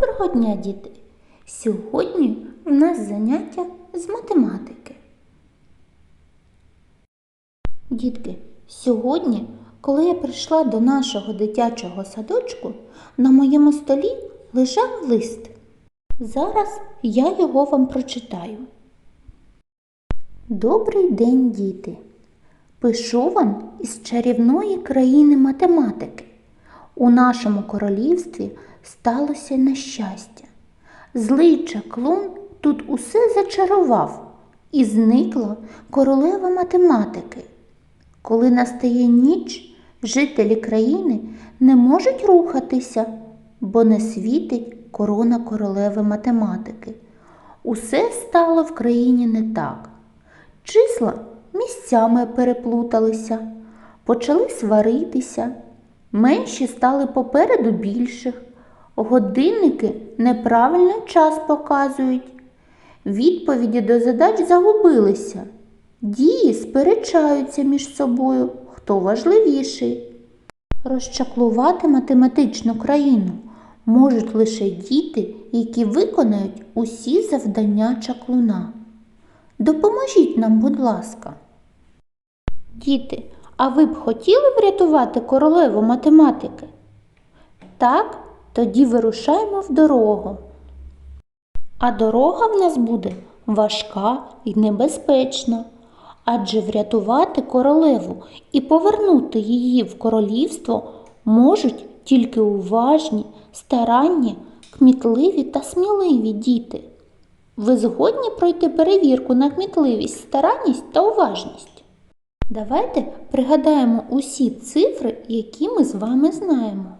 Доброго дня, діти! Сьогодні в нас заняття з математики. Дітки, сьогодні, коли я прийшла до нашого дитячого садочку, на моєму столі лежав лист. Зараз я його вам прочитаю. Добрий день, діти! Пишу вам із чарівної країни математики. У нашому королівстві сталося нещастя. Злий чаклун тут усе зачарував, і зникла королева математики. Коли настає ніч, жителі країни не можуть рухатися, бо не світить корона королеви математики. Усе стало в країні не так. Числа місцями переплуталися, почали сваритися, менші стали попереду більших, годинники неправильний час показують, відповіді до задач загубилися, дії сперечаються між собою, хто важливіший. Розчаклувати математичну країну можуть лише діти, які виконають усі завдання чаклуна. Допоможіть нам, будь ласка. Діти, а ви б хотіли врятувати королеву математики? Так, тоді вирушаємо в дорогу. А дорога в нас буде важка і небезпечна. Адже врятувати королеву і повернути її в королівство можуть тільки уважні, старанні, кмітливі та сміливі діти. Ви згодні пройти перевірку на кмітливість, старанність та уважність? Давайте пригадаємо усі цифри, які ми з вами знаємо.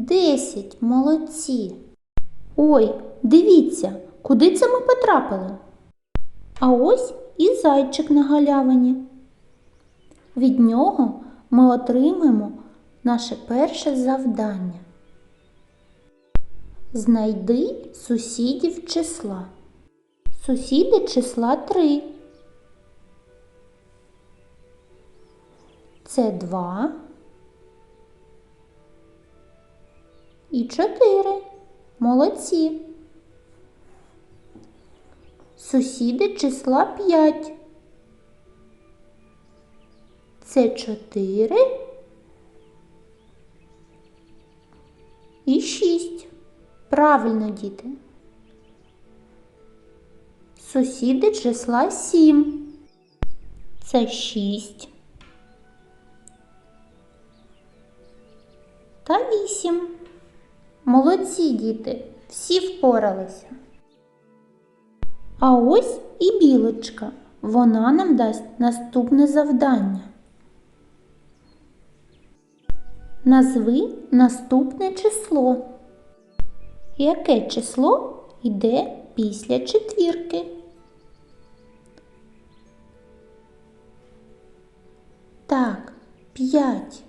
Десять. Молодці. Ой, дивіться, куди це ми потрапили? А ось і зайчик на галявині. Від нього ми отримаємо наше перше завдання. Знайди сусідів числа. Сусіди числа 3. Це 2 і 4. Молодці. Сусіди числа 5. Це 4 і 6. Правильно, діти. Сусіди числа 7. Це 6. Та 8. Молодці діти, всі впоралися. А ось і білочка. Вона нам дасть наступне завдання. Назви наступне число. Яке число йде після четвірки? Так, п'ять.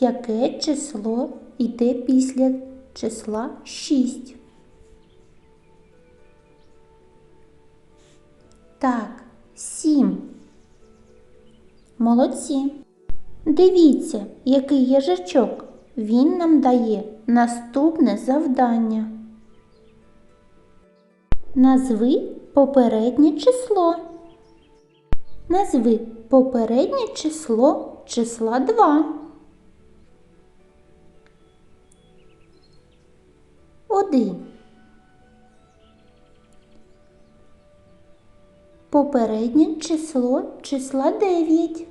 Яке число йде після числа 6? Так, 7. Молодці. Дивіться, який їжачок. Він нам дає наступне завдання. Назви попереднє число. Назви попереднє число числа 2. Один. Попереднє число числа 9.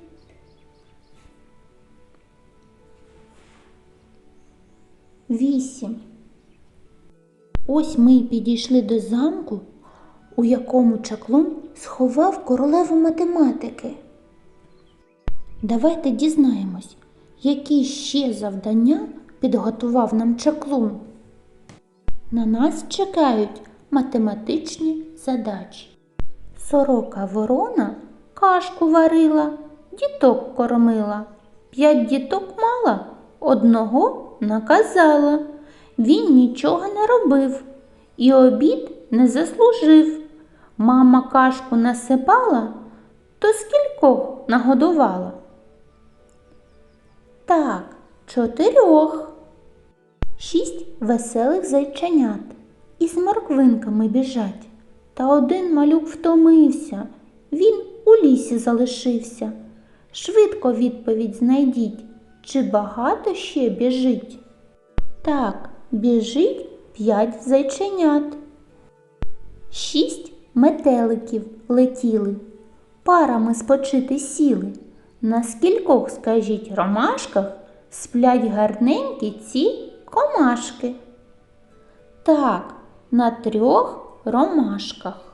Вісім. Ось ми й підійшли до замку, у якому чаклун сховав королеву математики. Давайте дізнаємось, які ще завдання підготував нам чаклун. На нас чекають математичні задачі. Сорока ворона кашку варила, діток кормила. П'ять діток мала, одного наказала. Він нічого не робив і обід не заслужив. Мама кашку насипала, то скількох нагодувала? Так, чотирьох. Шість веселих зайченят із морквинками біжать. Та один малюк втомився, він у лісі залишився. Швидко відповідь знайдіть, чи багато ще біжить? Так, біжить п'ять зайченят. Шість метеликів летіли, парами спочити сіли. На скількох, скажіть, ромашках сплять гарненькі ці комашки? Так, на трьох ромашках.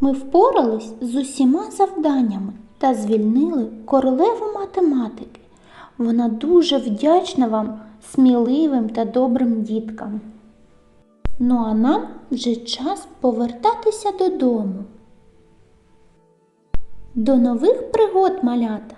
Ми впорались з усіма завданнями та звільнили королеву математики. Вона дуже вдячна вам, сміливим та добрим діткам. Ну а нам вже час повертатися додому. До нових пригод, малята!